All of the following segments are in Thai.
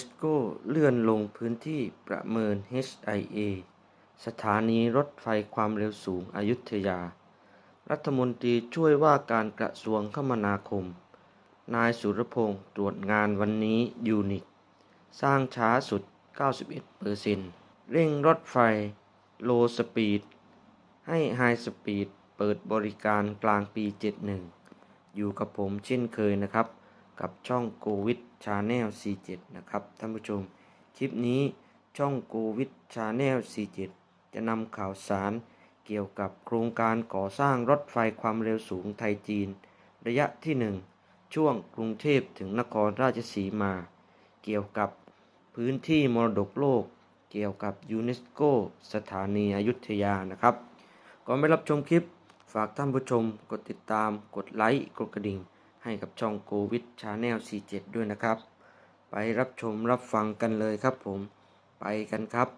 สโกเลื่อนลงพื้นที่ประเมิน HIA สถานีรถไฟความเร็วสูงอยุธยา รัฐมนตรีช่วยว่าการกระทรวงคมนาคม นายสุรพงศ์ตรวจงานวันนี้ยูนิค สร้างช้าสุด 91%เร่งรถไฟ โลสปีด ให้ไฮสปีดเปิดบริการกลางปี 71 อยู่กับผมเช่นเคยนะครับ กับช่องโกวิดชาแนล C7 นะครับท่านผู้ชม คลิปนี้ช่องโกวิดชาแนล C7 จะนำข่าวสารเกี่ยวกับโครงการก่อสร้างรถไฟความเร็วสูงไทยจีน ระยะที่ 1 ช่วงกรุงเทพถึงนครราชสีมา เกี่ยวกับพื้นที่มรดกโลก เกี่ยวกับยูเนสโกสถานีอยุธยานะครับ ก่อนไปรับชมคลิป ฝากท่านผู้ชมกดติดตามกดไลค์กดกระดิ่ง ให้กับช่องโกวิดชาแนล C7 ด้วยนะครับ ไปรับชมรับฟังกันเลยครับผม ไปกันครับ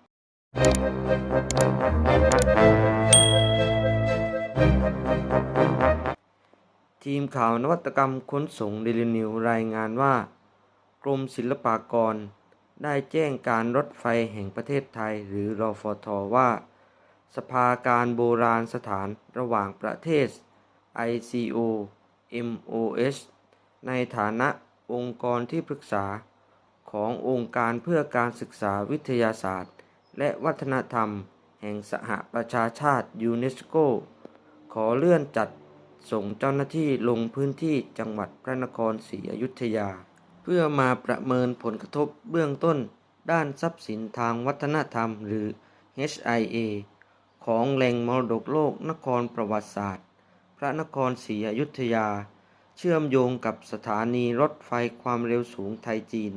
ทีมข่าวนวัตกรรมขนส่งเดลินิวรายงานว่า กรมศิลปากร ได้แจ้งการรถไฟแห่งประเทศไทยหรือรอฟทว่า สภาการโบราณสถานระหว่างประเทศ ICO MOS ในฐานะองค์กรที่ปรึกษาขององค์การเพื่อการศึกษาวิทยาศาสตร์ และวัฒนธรรม แห่งสหประชาชาติยูเนสโก ขอเลื่อนจัดส่งเจ้าหน้าที่ลงพื้นที่จังหวัดพระนครศรีอยุธยา เพื่อมาประเมินผลกระทบเบื้องต้น ด้านทรัพย์สินทางวัฒนธรรมหรือ HIA ของแหล่งมรดกโลกนครประวัติศาสตร์ ระนครศรีอยุธยา เชื่อมโยงกับสถานีรถไฟความเร็วสูงไทยจีน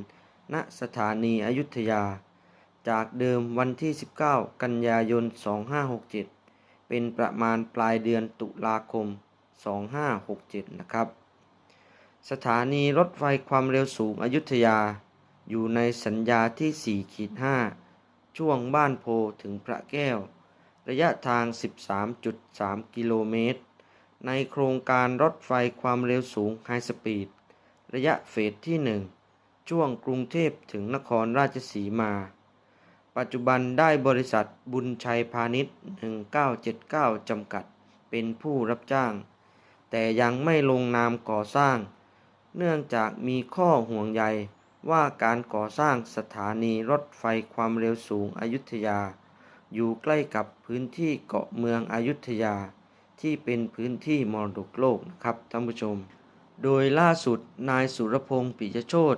ณสถานีอยุธยา จากเดิมวันที่ 19 กันยายน 2567 เป็นประมาณปลายเดือนตุลาคม 2567 นะครับ สถานีรถไฟความเร็วสูงอยุธยา อยู่ในสัญญาที่4ขีด5ช่วงบ้านโพถึงพระแก้ว ระยะทาง 13.3 กิโลเมตร ในโครงการรถไฟความเร็วสูงไฮสปีดระยะเฟสที่ 1 ช่วงกรุงเทพถึงนครราชสีมา ปัจจุบันได้บริษัทบุญชัยพาณิชย์ 1979 จำกัด เป็นผู้รับจ้าง แต่ยังไม่ลงนามก่อสร้าง เนื่องจากมีข้อห่วงใยว่าการก่อสร้างสถานีรถไฟความเร็วสูงอยุธยา อยู่ใกล้กับพื้นที่เกาะเมืองอยุธยา ที่เป็นพื้นที่มรดกโลกนะครับท่านผู้ชม โดยล่าสุดนายสุรพงศ์ปิยโชต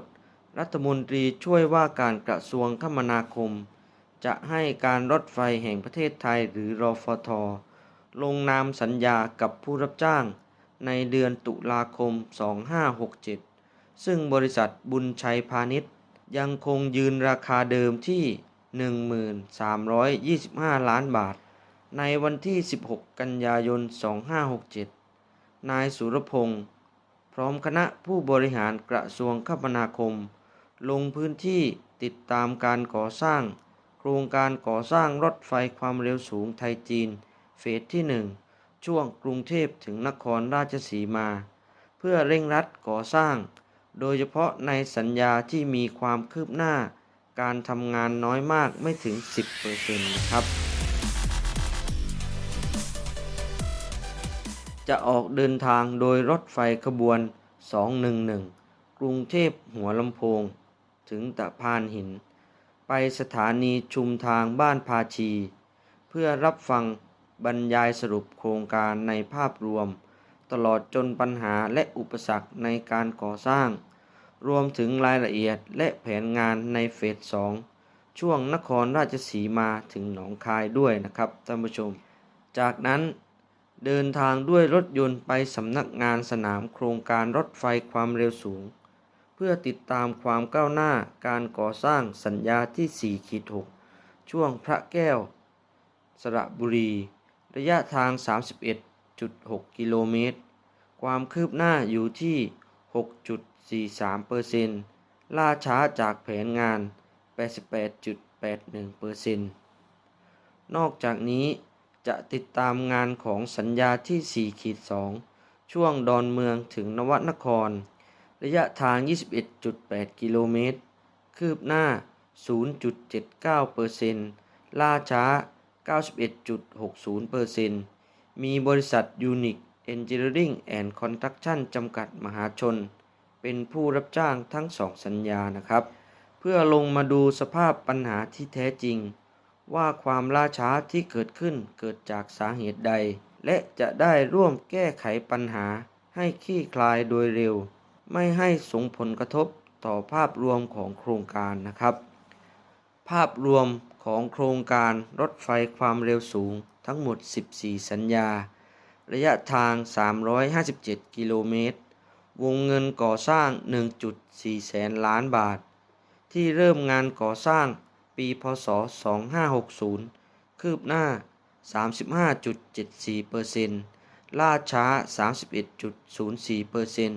รัฐมนตรีช่วยว่าการกระทรวงคมนาคม จะให้การรถไฟแห่งประเทศไทยหรือรอฟท ลงนามสัญญากับผู้รับจ้าง ในเดือนตุลาคม 2567 ซึ่งบริษัทบุญชัยพาณิชย์ ยังคงยืนราคาเดิมที่ 1325 ล้านบาท ในวันที่ 16 กันยายน 2567 นายสุรพงศ์พร้อมคณะผู้บริหารกระทรวงคมนาคม ลงพื้นที่ติดตามการก่อสร้าง โครงการก่อสร้างรถไฟความเร็วสูงไทยจีน เฟสที่ 1 ช่วงกรุงเทพถึงนครราชสีมา เพื่อเร่งรัดก่อสร้าง โดยเฉพาะในสัญญาที่มีความคืบหน้า การทำงานน้อยมากไม่ถึง 10%นะครับ จะออกเดินทางโดยรถไฟขบวน 211 กรุงเทพหัวลำโพง ถึงตะพานหิน ไปสถานีชุมทางบ้านพาชี เพื่อรับฟังบรรยายสรุปโครงการในภาพรวม ตลอดจนปัญหาและอุปสรรคในการก่อสร้าง รวมถึงรายละเอียดและแผนงานในเฟส 2 ช่วงนครราชสีมาถึงหนองคายด้วยนะครับท่านผู้ชม จากนั้น เดินทางด้วยรถยนต์ไปสำนักงานสนามโครงการรถไฟความเร็วสูง เพื่อติดตามความก้าวหน้าการก่อสร้างสัญญาที่4ขีด6ช่วงพระแก้ว สระบุรี ระยะทาง 31.6 กิโลเมตร ความคืบหน้าอยู่ที่ 6.43%ล่าช้าจากแผนงาน 88.81%นอกจากนี้ จะติดตามงานของสัญญาที่4ขีด2ช่วงดอนเมืองถึงนวนคร ระยะทาง 21.8 กิโลเมตร คืบหน้า 0.79%ล่าช้า 91.60%มีบริษัท Unique Engineering and Construction จำกัดมหาชน เป็นผู้รับจ้างทั้งสองสัญญานะครับ เพื่อลงมาดูสภาพปัญหาที่แท้จริง ว่าความล่าช้าที่เกิดขึ้นเกิดจากสาเหตุใด และจะได้ร่วมแก้ไขปัญหาให้คลี่คลายโดยเร็ว ไม่ให้ส่งผลกระทบต่อภาพรวมของโครงการนะครับ ภาพรวมของโครงการรถไฟความเร็วสูงทั้งหมด 14 สัญญา ระยะทาง 357 กิโลเมตร วงเงินก่อสร้าง 1.4 แสนล้านบาท ที่เริ่มงานก่อสร้าง ปีพศ 2560 คืบหน้า 35.74%ล่าช้า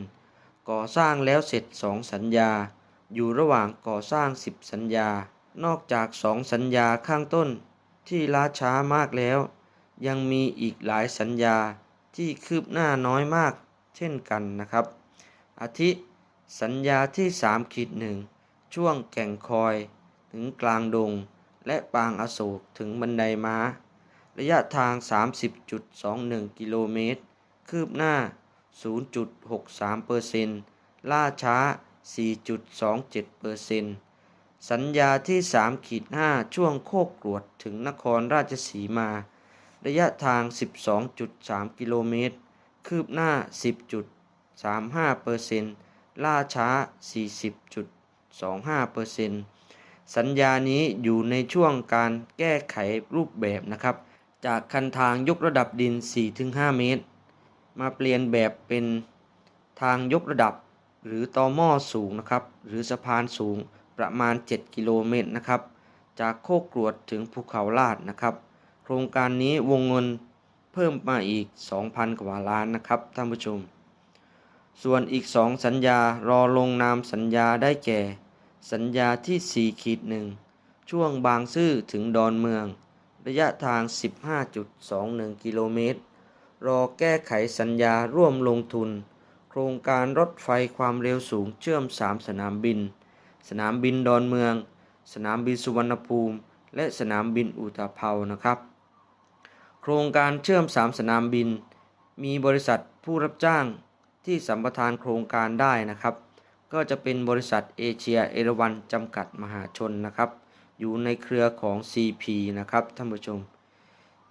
31.04%ก่อสร้างแล้วเสร็จ 2 สัญญา อยู่ระหว่างก่อสร้าง 10 สัญญา นอกจาก 2 สัญญาข้างต้น ที่ล่าช้ามากแล้ว ยังมีอีกหลายสัญญาที่คืบหน้าน้อยมากเช่นกันนะครับ อาทิ สัญญาที่3ขีดหนึ่งช่วงแก่งคอย ถึงกลางดง และปางอโศกถึงบันไดม้า ระยะทาง 30.21 กิโลเมตร คืบหน้า 0.63%ล่าช้า 4.27%สัญญาที่3ขีด5ช่วงโคกกรวดถึงนครราชสีมา ระยะทาง 12.3 กิโลเมตร คืบหน้า 10.35%ล่าช้า 40.25% สัญญานี้อยู่ในช่วงการแก้ไขรูปแบบนะครับ จากคันทางยกระดับดิน 4-5 เมตร มาเปลี่ยนแบบเป็นทางยกระดับ หรือตอหม้อสูงนะครับ หรือสะพานสูงประมาณ 7 กิโลเมตรนะครับ จากโคกกรวดถึงภูเขาลาดนะครับ โครงการนี้วงเงินเพิ่มมาอีก 2,000 กว่าล้านนะครับท่านผู้ชม ส่วนอีก 2 สัญญารอลงนามสัญญาได้แก่ สัญญาที่ 4 ขีดหนึ่งช่วงบางซื่อถึงดอนเมือง ระยะทาง 15.21 กิโลเมตร รอแก้ไขสัญญาร่วมลงทุน โครงการรถไฟความเร็วสูงเชื่อม 3 สนามบิน สนามบินดอนเมือง สนามบินสุวรรณภูมิ และสนามบินอุตภเปานะครับ โครงการเชื่อม 3 สนามบิน มีบริษัทผู้รับจ้างที่สัมปทานโครงการได้นะครับ ก็จะเป็นบริษัทเอเชียเอราวันจำกัดมหาชนนะครับ อยู่ในเครือของ CP นะครับท่านผู้ชม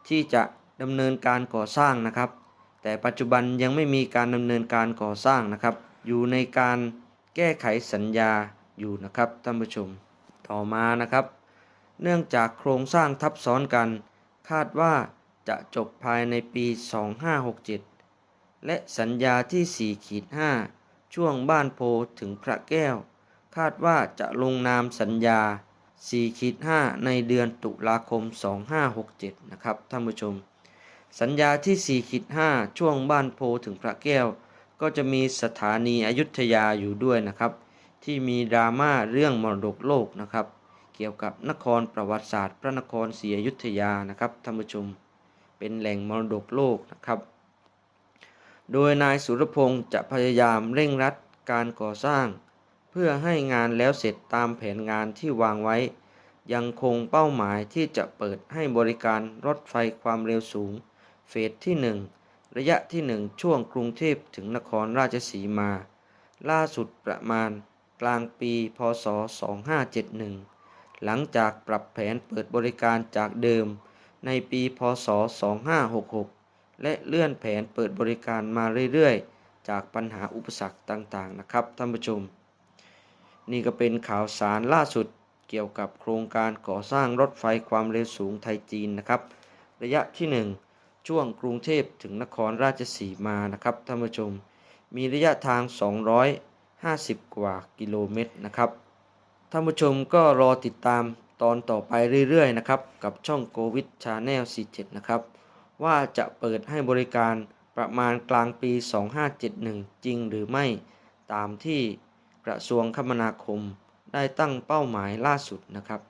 ที่จะดำเนินการก่อสร้างนะครับ แต่ปัจจุบันยังไม่มีการดำเนินการก่อสร้างนะครับ อยู่ในการแก้ไขสัญญาอยู่นะครับท่านผู้ชม ต่อมานะครับ เนื่องจากโครงสร้างทับซ้อนกัน คาดว่าจะจบภายในปี 2567 และสัญญาที่4ขีด5 ช่วงบ้านโพถึงพระแก้ว คาดว่าจะลงนามสัญญา4ขีด5ในเดือนตุลาคม 2567 นะครับท่านผู้ชม สัญญาที่4ขีด5ช่วงบ้านโพถึงพระแก้ว ก็จะมีสถานีอยุธยาอยู่ด้วยนะครับ ที่มีดราม่าเรื่องมรดกโลกนะครับ เกี่ยวกับนครประวัติศาสตร์ พระนครศรีอยุธยานะครับท่านผู้ชม เป็นแหล่งมรดกโลกนะครับ โดยนายสุรพงศ์จะพยายามเร่งรัดการก่อสร้าง เพื่อให้งานแล้วเสร็จตามแผนงานที่วางไว้ ยังคงเป้าหมายที่จะเปิดให้บริการรถไฟความเร็วสูง เฟสที่ 1 ระยะที่ 1 ช่วงกรุงเทพถึงนครราชสีมา ล่าสุดประมาณกลางปีพศ 2571 หลังจากปรับแผนเปิดบริการจากเดิมในปีพศ 2566 และเลื่อนแผนเปิดบริการมาเรื่อยๆ จากปัญหาอุปสรรคต่างๆนะครับท่านผู้ชม นี่ก็เป็นข่าวสารล่าสุดเกี่ยวกับโครงการก่อสร้างรถไฟความเร็วสูงไทยจีนนะครับ ระยะที่ 1 ช่วงกรุงเทพถึงนครราชสีมานะครับท่านผู้ชม มีระยะทาง 250 กว่ากิโลเมตรนะครับท่านผู้ชมก็รอติดตามตอนต่อไปเรื่อยๆนะครับ กับช่องโกวิดชาแนล47 นะครับ ว่าจะเปิดให้บริการประมาณกลางปี 2571 จริงหรือไม่ ตามที่กระทรวงคมนาคมได้ตั้งเป้าหมายล่าสุดนะครับ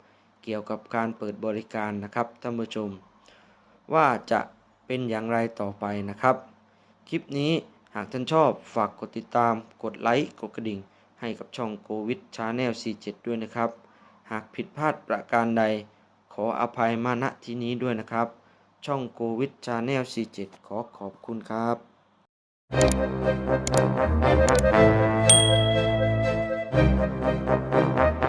เกี่ยวกับการเปิดบริการนะครับท่านผู้ชม ว่าจะเป็นอย่างไรต่อไปนะครับ คลิปนี้หากท่านชอบฝากกดติดตาม กดไลค์กดกระดิ่ง ให้กับช่องโควิดชาแนล 47 ด้วยนะครับ หากผิดพลาดประการใด ขออภัยมาณที่นี้ด้วยนะครับ ช่องโกวิดชาแนล47 ขอขอบคุณครับ